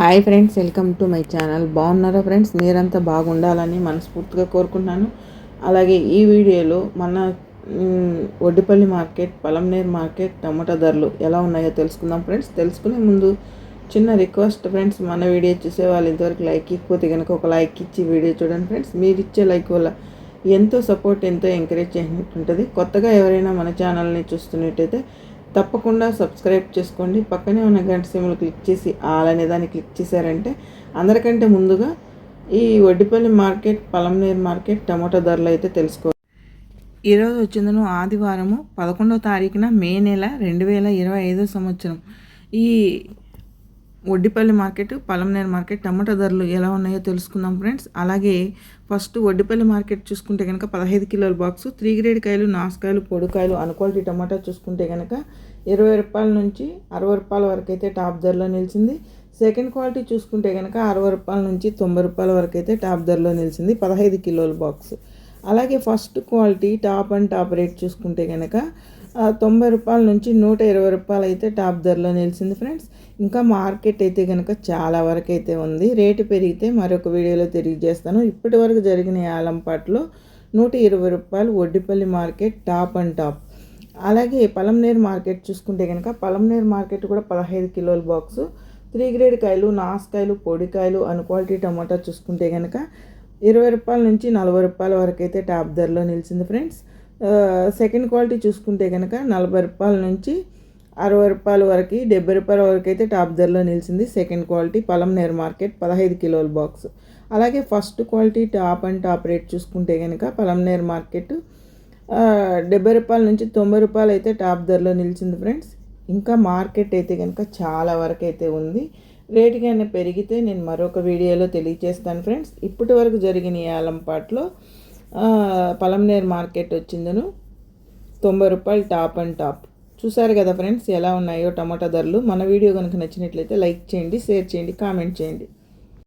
Hi friends welcome to my channel. బాగున్నారా friends? మీరంతా బాగుండాలని మనస్ఫూర్తిగా కోరుకుంటున్నాను. అలాగే ఈ వీడియోలో మన Vaddipalli market Palamaner market tomato ధరలు ఎలా ఉన్నాయో తెలుసుకుందాం ఫ్రెండ్స్. తెలుసుకునే ముందు చిన్న రిక్వెస్ట్ ఫ్రెండ్స్ మన వీడియో చూసే వాళ్ళు ఇంతవరకు లైక్ ఇకపోతే కనుక ఒక లైక్ ఇచ్చి వీడియో చూడండి ఫ్రెండ్స్. మీరు ఇచ్చే లైక్ వల్ల ఎంతో సపోర్ట్ ఎంతో ఎంకరేజ్ చేసినట్టు ఉంటుంది కొత్తగా ఎవరైనా మన ఛానల్ని చూస్తున్నట్టయితే తప్పకుండా సబ్స్క్రైబ్ చేసుకోండి. పక్కనే ఉన్న గంట సిమ్లు క్లిక్ చేసి ఆల్ అనే దాన్ని క్లిక్ చేశారంటే అందరికంటే ముందుగా ఈ Vaddipalli market Palamaner market tomato ధరలు అయితే తెలుసుకో ఈరోజు వచ్చిందను ఆదివారము పదకొండవ తారీఖున మే నెల రెండు వేల ఇరవై ఐదో సంవత్సరం. ఈ వడ్డిపల్లి మార్కెట్ పలంనేరు మార్కెట్ టమాటా ధరలు ఎలా ఉన్నాయో తెలుసుకుందాం ఫ్రెండ్స్. అలాగే ఫస్ట్ వడ్డిపల్లి మార్కెట్ చూసుకుంటే కనుక పదహైదు కిలోల బాక్సు త్రీ గ్రేడ్ కాయలు నాసుకాయలు పొడికాయలు అనుక్వాలిటీ టమాటా చూసుకుంటే కనుక ఇరవై రూపాయల నుంచి అరవై రూపాయల వరకు అయితే టాప్ ధరలో నిలిచింది. సెకండ్ క్వాలిటీ చూసుకుంటే కనుక అరవై రూపాయల నుంచి తొంభై రూపాయల వరకు అయితే టాప్ ధరలో నిలిచింది పదహైదు కిలోల బాక్స్. అలాగే first quality top and top rate చూసుకుంటే కనుక తొంభై రూపాయల నుంచి నూట ఇరవై రూపాయలు అయితే టాప్ ధరలో నిలిచింది ఫ్రెండ్స్. ఇంకా మార్కెట్ అయితే కనుక చాలా వరకు అయితే ఉంది. రేటు పెరిగితే మరొక వీడియోలో తెలియజేస్తాను. ఇప్పటి వరకు జరిగిన ఆలంపాట్లో నూట ఇరవై రూపాయలు Oddipalli market top and top. అలాగే పలంనేరు మార్కెట్ చూసుకుంటే కనుక పలంనేరు మార్కెట్ కూడా పదహైదు కిలోల బాక్సు. త్రీ గ్రేడ్ కాయలు నాసుకాయలు పొడికాయలు అన్క్వాలిటీ టమాటా చూసుకుంటే కనుక ఇరవై రూపాయల నుంచి నలభై రూపాయల వరకు అయితే టాప్ ధరలో నిలిచింది ఫ్రెండ్స్. సెకండ్ క్వాలిటీ చూసుకుంటే కనుక నలభై రూపాయల నుంచి అరవై రూపాయల వరకు డెబ్బై రూపాయల వరకు అయితే టాప్ ధరలో నిలిచింది సెకండ్ క్వాలిటీ పలంనేర్ మార్కెట్ పదహైదు కిలోల బాక్స్ అలాగే first quality top and top rate చూసుకుంటే కనుక పలంనేర్ మార్కెట్ డెబ్బై రూపాయల నుంచి తొంభై రూపాయలు అయితే టాప్ ధరలో నిలిచింది ఫ్రెండ్స్. ఇంకా మార్కెట్ అయితే కనుక చాలా వరకు అయితే ఉంది. రేటు కానీ పెరిగితే నేను మరొక వీడియోలో తెలియజేస్తాను ఫ్రెండ్స్. ఇప్పటి వరకు జరిగిన ఈ ఆలంపాట్లో పలంనేర్ మార్కెట్ వచ్చిందను. తొంభై రూపాయలు టాప్ అండ్ టాప్. చూసారు కదా ఫ్రెండ్స్ ఎలా ఉన్నాయో టమాటా ధరలు. మన వీడియో కనుక నచ్చినట్లయితే లైక్ చేయండి షేర్ చేయండి కామెంట్ చేయండి.